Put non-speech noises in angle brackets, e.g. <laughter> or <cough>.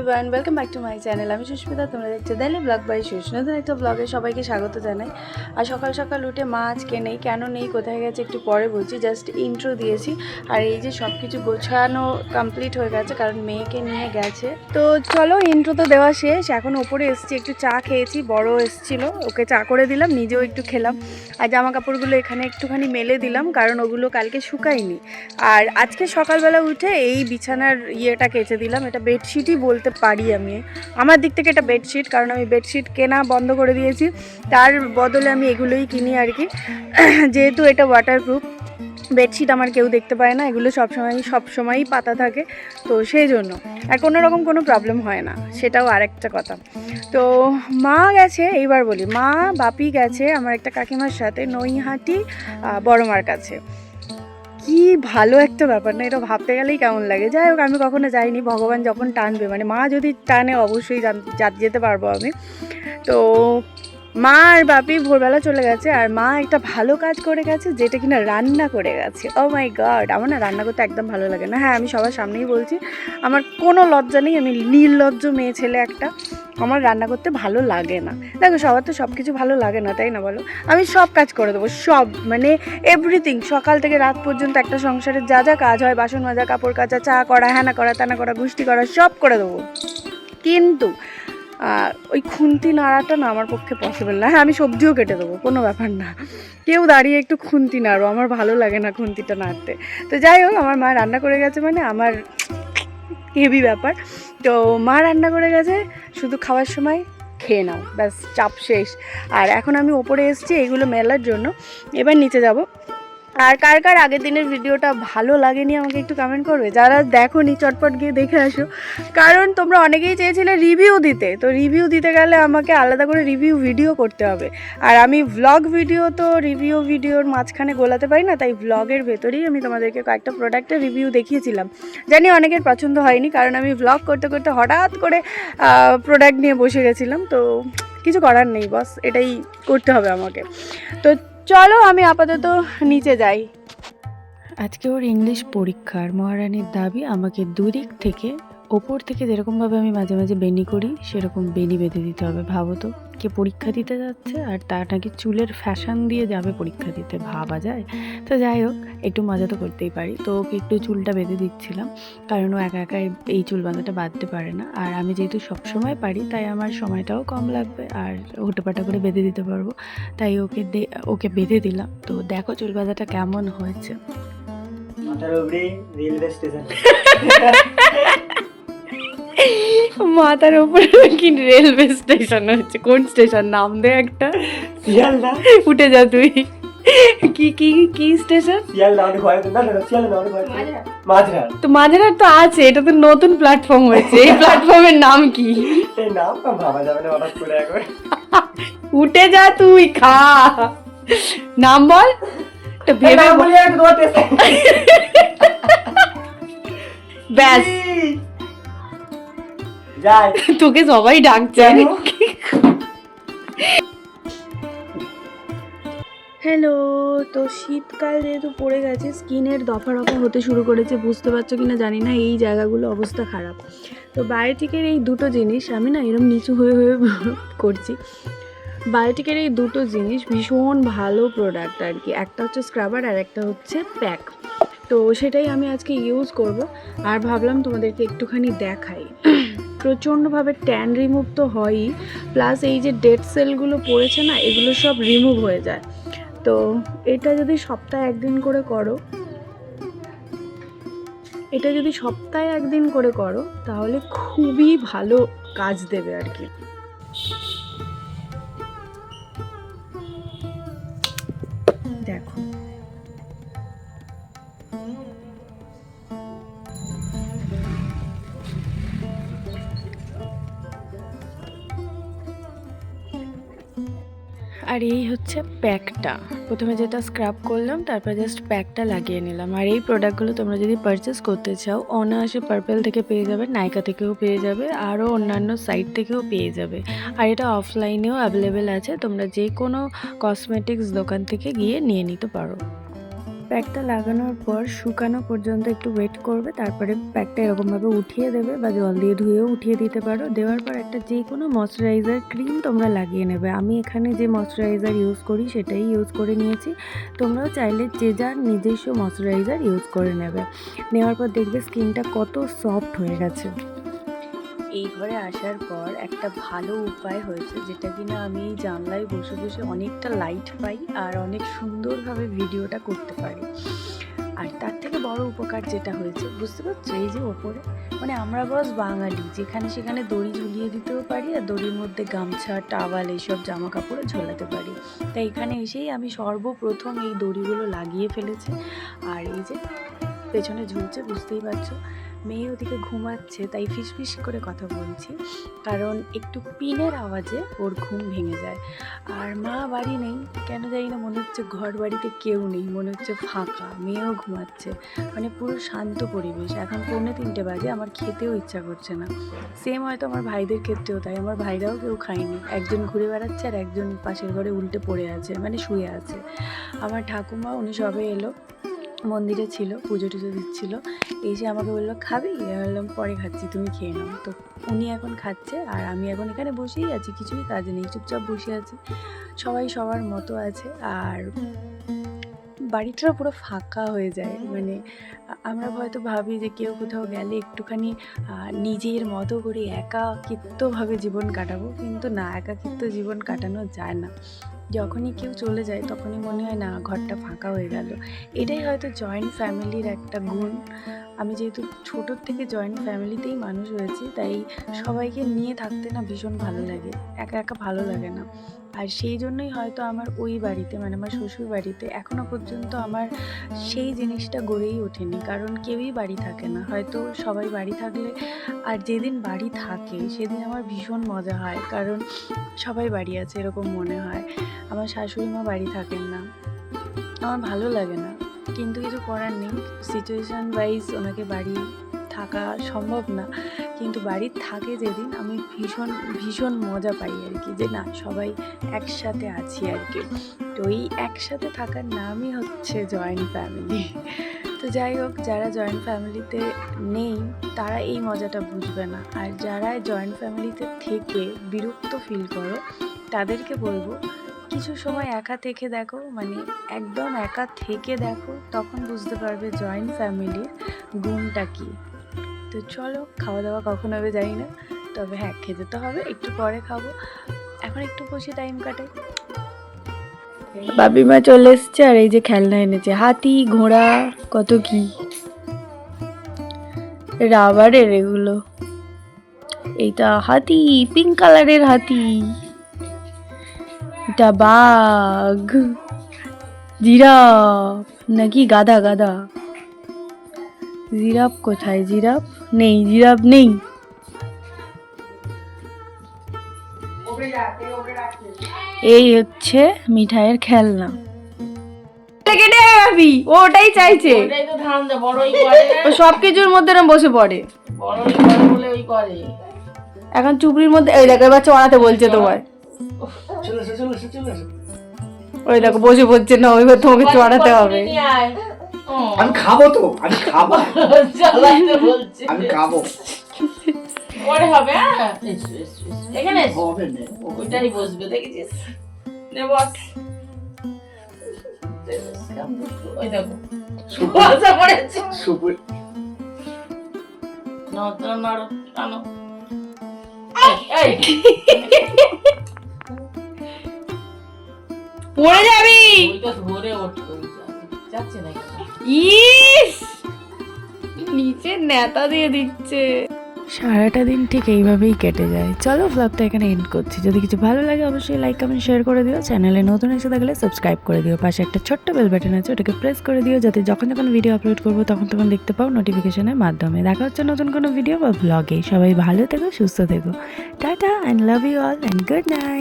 Everyone welcome back to my channel আমি সুস্মিতা, তোমরা দেখছ দিল্লি ব্লগ বাই সুস নতুন একটা ব্লগে সবাইকে স্বাগত জানাই। আর সকাল সকাল উঠে মা আজকে নেই, কেন নেই, কোথায় গেছে একটু পরে বলছি। জাস্ট ইন্ট্রো দিয়েছি। আর এই যে সব কিছু গোছানো কমপ্লিট হয়ে গেছে, কারণ মেয়েকে নিয়ে গেছে। তো চলো ইন্ট্রো তো দেওয়া শেষ। এখন ওপরে এসেছি, একটু চা খেয়েছি বড় এসেছিল। ওকে চা করে দিলাম, নিজেও একটু খেলাম। আর জামা কাপড়গুলো এখানে একটুখানি মেলে দিলাম, কারণ ওগুলো কালকে শুকায়নি। আর আজকে সকালবেলা উঠে এই বিছানার ইয়েটা কেচে দিলাম, এটা বেডশিটই বলতে পারি আমি। আমার দিক থেকে এটা বেডশিট কারণ আমি বেডশিট কেনা বন্ধ করে দিয়েছি। তার বদলে আমি এগুলোই কিনি আর কি। <clears throat> যেহেতু এটা ওয়াটারপ্রুফ বেডশিট আমার কেউ দেখতে পায় না, এগুলো সবসময়, সবসময়ই পাতা থাকে। তো সেই জন্য, আর কোনো রকম কোনো প্রবলেম হয় না, সেটাও আরেকটা কথা। তো মা গেছে, এইবার বলি। মা, বাপি গেছে আমার একটা কাকিমার সাথে নৈহাটি বড়মার কাছে। কি ভালো একটা ব্যাপার না, এটা ভাবতে গেলেই কেমন লাগে। যাই হোক, আমি কখনো যাইনি, ভগবান যখন টানবে মানে মা যদি টানে অবশ্যই যেতে পারব আমি। তো মা আর বাপি ভোরবেলা চলে গেছে আর মা একটা ভালো কাজ করে গেছে যেটা কিনা রান্না করে গেছে। ও মাই গড আমার না রান্না করতে একদম ভালো লাগে না। হ্যাঁ আমি সবার সামনেই বলছি, আমার কোনো লজ্জা নেই, আমি নির্লজ্জ মেয়ে ছেলে একটা। আমার রান্না করতে ভালো লাগে না। দেখো, সবার তো সব কিছু ভালো লাগে না, তাই না বলো? আমি সব কাজ করে দেবো, সব মানে এভরিথিং সকাল থেকে রাত পর্যন্ত একটা সংসারের যা যা কাজ হয়, বাসন মাজা, কাপড় কাচা, চা করা হ্যানা করা, তানা করা, গুষ্টি করা, সব করে দেবো। কিন্তু ওই খুন্তি নাড়াটা না আমার পক্ষে পসিবল না। হ্যাঁ আমি সবজিও কেটে দেবো, কোনো ব্যাপার না। কেউ দাঁড়িয়ে একটু খুন্তি নাড়ো, আমার ভালো লাগে না খুন্তিটা নাড়তে। তো যাই হোক, আমার মা রান্না করে গেছে মানে আমার হেভি ব্যাপার। তো মা রান্না করে গেছে, শুধু খাওয়ার সময় খেয়ে নাও, ব্যাস, চাপ শেষ। আর এখন আমি ওপরে এসেছি, এগুলো মেলার জন্য। এবার নিচে যাব। আর কার কার আগের দিনের ভিডিওটা ভালো লাগেনি আমাকে একটু কমেন্ট করবে? যারা দেখো নি চটপট গিয়ে দেখে আসো। কারণ তোমরা অনেকেই চেয়েছিলে রিভিউ দিতে। তো রিভিউ দিতে গেলে আমাকে আলাদা করে রিভিউ ভিডিও করতে হবে। আর আমি ভ্লগ ভিডিও তো রিভিউ ভিডিওর মাঝখানে গোলাতে পারি না, তাই ভ্লগের ভেতরেই আমি তোমাদেরকে কয়েকটা প্রোডাক্টের রিভিউ দেখিয়েছিলাম। জানি অনেকের পছন্দ হয়নি, কারণ আমি ভ্লগ করতে করতে হঠাৎ করে প্রোডাক্ট নিয়ে বসে গেছিলাম। তো কিছু করার নেই বস এটাই করতে হবে আমাকে। তো চলো আমি আপাতত নিচে যাই। আজকে ওর ইংলিশ পরীক্ষার মহারানীর দাবি আমাকে দুদিক থেকে ওপর থেকে যেরকমভাবে আমি মাঝে মাঝে বেনি করি সেরকম বেনি বেঁধে দিতে হবে। ভাবো তো কে পরীক্ষা দিতে যাচ্ছে আর তার নাকি চুলের ফ্যাশন দিয়ে যাবে পরীক্ষা দিতে। ভাবা যায়? তো যাই হোক একটু মজা তো করতেই পারি। তো ওকে একটু চুলটা বেঁধে দিচ্ছিলাম কারণ ও একা একা এই- চুল বাঁধাটা বাঁধতে পারে না। আর আমি যেহেতু সবসময় পারি তাই আমার সময়টাও কম লাগবে আর হুটোপাটা করে বেঁধে দিতে পারব। তাই ওকে ওকে বেঁধে দিলাম। তো দেখো চুল বাঁধাটা কেমন হয়েছে। রেলওয়ে স্টেশন <laughs> মাথার উপরে কি রেলওয়ে স্টেশন হচ্ছে। কোন স্টেশন নাম দে একটা। শিয়ালদা। উঠে যা তুই। কি কি কি স্টেশন তো মাঝেরহাট তো আছে এটা তো নতুন প্ল্যাটফর্ম হয়েছে। এই প্ল্যাটফর্মের নাম কি? নাম ভাবা যাবে না হঠাৎ করে একবার। উঠে যা তুই খা। নাম বল। তো ভেবে ব্যাস। যাই। তোকে সবাই ডাকছে? হ্যালো তো শীতকাল যেহেতু পড়ে গেছে স্কিনের দফা রফা হতে শুরু করেছে বুঝতে পারছ কিনা জানি না এই জায়গাগুলো অবস্থা খারাপ। তো বায়োটিকের এই দুটো জিনিস আমি না এরম নিচু হয়ে হয়ে করছি। বায়োটিকের এই দুটো জিনিস ভীষণ ভালো প্রোডাক্ট আর কি। একটা হচ্ছে স্ক্রাবার আর একটা হচ্ছে প্যাক তো সেটাই আমি আজকে ইউজ করব। আর ভাবলাম তোমাদেরকে একটুখানি দেখাই। প্রচণ্ডভাবে ট্যান রিমুভ তো হয়ই প্লাস এই যে ডেড সেলগুলো পড়েছে না, এগুলো সব রিমুভ হয়ে যায়। তো এটা যদি সপ্তাহে একদিন করে করো, এটা যদি সপ্তাহে একদিন করে করো, তাহলে খুবই ভালো কাজ দেবে আর কি। আর এই হচ্ছে প্যাকটা। প্রথমে যেটা স্ক্রাব করলাম, তারপর জাস্ট প্যাকটা লাগিয়ে নিলাম। আর এই প্রোডাক্টগুলো তোমরা যদি পারচেস করতে চাও, অনায়াসে পার্পেল থেকে পেয়ে যাবে নাইকা থেকেও পেয়ে যাবে, আরও অন্যান্য সাইট থেকেও পেয়ে যাবে। আর এটা অফলাইনেও অ্যাভেলেবেল আছে, তোমরা যে কোনো কসমেটিক্স দোকান থেকে গিয়ে নিয়ে নিতে পারো। প্যাকটা লাগানোর পর শুকানো পর্যন্ত একটু ওয়েট করবে, তারপরে প্যাকটা এরকমভাবে উঠিয়ে দেবে বা জল দিয়ে ধুয়েও উঠিয়ে দিতে পারো। দেওয়ার পর একটা যে কোনো ময়শ্চারাইজার ক্রিম তোমরা লাগিয়ে নেবে। আমি এখানে যে ময়শ্চারাইজার ইউজ করি সেটাই ইউজ করে নিয়েছি। তোমরাও চাইলে যে যার নিজস্ব ময়শ্চারাইজার ইউজ করে নেবে। নেওয়ার পর দেখবে স্কিনটা কত সফট হয়ে গেছে। এই ঘরে আসার পর একটা ভালো উপায় হয়েছে, যেটা কিনা আমি জানলায় বসে বসে অনেকটা লাইট পাই আর অনেক সুন্দরভাবে ভিডিওটা করতে পারি। আর তার থেকে বড় উপকার যেটা হয়েছে, বুঝতে পারছ? এই যে ওপরে মানে আমরা বস বাঙালি, যেখানে সেখানে দড়ি ঝুলিয়ে দিতেও পারি আর দড়ির মধ্যে গামছা, টাওয়াল এইসব জামা কাপড় ঝোলাতে পারি। তাই এখানে এসেই আমি সর্বপ্রথম এই দড়িগুলো লাগিয়ে ফেলেছি। আর এই যে পেছনে ঝুলছে, বুঝতেই পারছ? মেয়ে ওদিকে ঘুমাচ্ছে, তাই ফিস ফিস করে কথা বলছি। কারণ একটু পিনের আওয়াজে ওর ঘুম ভেঙে যায়। আর মা বাড়ি নেই, কেন জানি না, মনে হচ্ছে ঘর বাড়িতে কেউ নেই, মনে হচ্ছে ফাঁকা, মেয়েও ঘুমাচ্ছে। মানে পুরো শান্ত পরিবেশ। এখন পৌনে তিনটে বাজে, আমার খেতেও ইচ্ছা করছে না। সেম হয়তো আমার ভাইদের ক্ষেত্রেও তাই, আমার ভাইরাও কেউ খায়নি। একজন ঘুরে বেড়াচ্ছে আর একজন পাশের ঘরে উল্টে পড়ে আছে মানে শুয়ে আছে। আমার ঠাকুমা, উনি সবে এলো। মন্দিরে ছিল, পুজো টুজো দিচ্ছিল। এসে আমাকে বলল, খাবি? বললাম, পরে খাচ্ছি, তুমি খেয়ে নাও। তো উনি এখন খাচ্ছে, আর আমি এখন এখানে বসেই আছি, কিছুই কাজ নেই, চুপচাপ বসে আছি। সবাই সবার মতো আছে, আর বাড়িটা পুরো ফাঁকা হয়ে যায়। মানে আমরা হয়তো ভাবি যে কেউ কোথাও গেলে একটুখানি নিজের মতো করে একাকিত্বভাবে জীবন কাটাবো, কিন্তু না, একাকিত্ব জীবন কাটানো যায় না। যখনই কেউ চলে যায় তখনই মনে হয়, না, ঘরটা ফাঁকা হয়ে গেল। এটাই হয়তো জয়েন্ট ফ্যামিলির একটা গুণ। আমি যেহেতু ছোটোর থেকে জয়েন্ট ফ্যামিলিতেই মানুষ হয়েছি, তাই সবাইকে নিয়ে থাকতে না ভীষণ ভালো লাগে। একা একা ভালো লাগে না। আর সেই জন্যই হয়তো আমার ওই বাড়িতে মানে আমার শ্বশুর বাড়িতে এখনও পর্যন্ত আমার সেই জিনিসটা গড়েই ওঠেনি। কারণ কেউই বাড়ি থাকে না। হয়তো সবাই বাড়ি থাকলে, আর যেদিন বাড়ি থাকে, সেদিন আমার ভীষণ মজা হয়। কারণ সবাই বাড়ি আছে, এরকম মনে হয়। আমার শাশুড়ি মা বাড়ি থাকেন না। আমার ভালো লাগে না। কিন্তু কিছু করার নেই। সিচুয়েশান ওয়াইজ ওনাকে বাড়ি থাকা সম্ভব না। কিন্তু বাড়ি থাকে যেদিন আমি ভীষণ ভীষণ মজা পাই আর কি যে না, সবাই একসাথে আছি আর কি। তো এই একসাথে থাকার নামই হচ্ছে জয়েন্ট ফ্যামিলি তো যাই হোক, যারা জয়েন্ট ফ্যামিলিতে নেই, তারা এই মজাটা বুঝবে না। আর যারা জয়েন্ট ফ্যামিলিতে থেকে বিরক্ত ফিল করো, তাদেরকে বলব কিছু সময় একা থেকে দেখো মানে একদম একা থেকে দেখো, তখন বুঝতে পারবে জয়েন্ট ফ্যামিলির গুণটা কী। তো চলো খাওয়া দাওয়া কখন হবে জানি না, তবে হ্যাঁ খেতে তো হবে, একটু পরে খাব। এখন একটু বসে টাইম কাটাই। বাবি মা চলে এসছে, আর এই যে খেলনা এনেছে। হাতি, ঘোড়া, কত কি? রাবারের এগুলো। এইটা হাতি পিঙ্ক কালারের হাতি। এটা বাঘ। জিরাফ। নাকি গাদা গাদা জিরাফ কোথায়? জিরাফ নেই জিরাফ নেই। এই হচ্ছে মিঠাইয়ের খেলনা। কেটে যাবি ও ওটাই চাইছে। ও সব কিছুর মধ্যে এরম বসে পড়ে। এখন চুপড়ির মধ্যে এই দেখো এবার চড়াতে বলছে তোমায়। চলে এসো চলে এসো চলে এসো। ওই দেখো বসে পড়ছে না ওইবার তোমাকে চড়াতে হবে। আমি খাব তো আমি খাব। আমি খাব। পরে হবে হ্যাঁ। এখানে এসো। হবে না। ওইটাই বসবে দেখেছিস? নে বস। ওই দেখো। পড়েছে। সুপুর। নড়ো নড়ো টানো। এই, এই। পড়ে যাবি? ইস! নিচে নেতা দিয়ে দিচ্ছে। সারাটা দিন ঠিক এইভাবেই কেটে যায়। চলো ব্লগটা এখানে এন্ড করছি। যদি কিছু ভালো লাগে অবশ্যই লাইক কমেন্ট শেয়ার করে দিও। চ্যানেলে নতুন এসে থাকলে সাবস্ক্রাইব করে দিও। পাশে একটা ছোট্ট বেল বাটন আছে ওটাকে প্রেস করে দিও যাতে যখন যখন ভিডিও আপলোড করব তখন তখন দেখতে পাও নোটিফিকেশনের মাধ্যমে। দেখা হচ্ছে নতুন কোনো ভিডিও বা ব্লগে সবাই ভালো থেকো সুস্থ থেকো। Tata and love you all and good night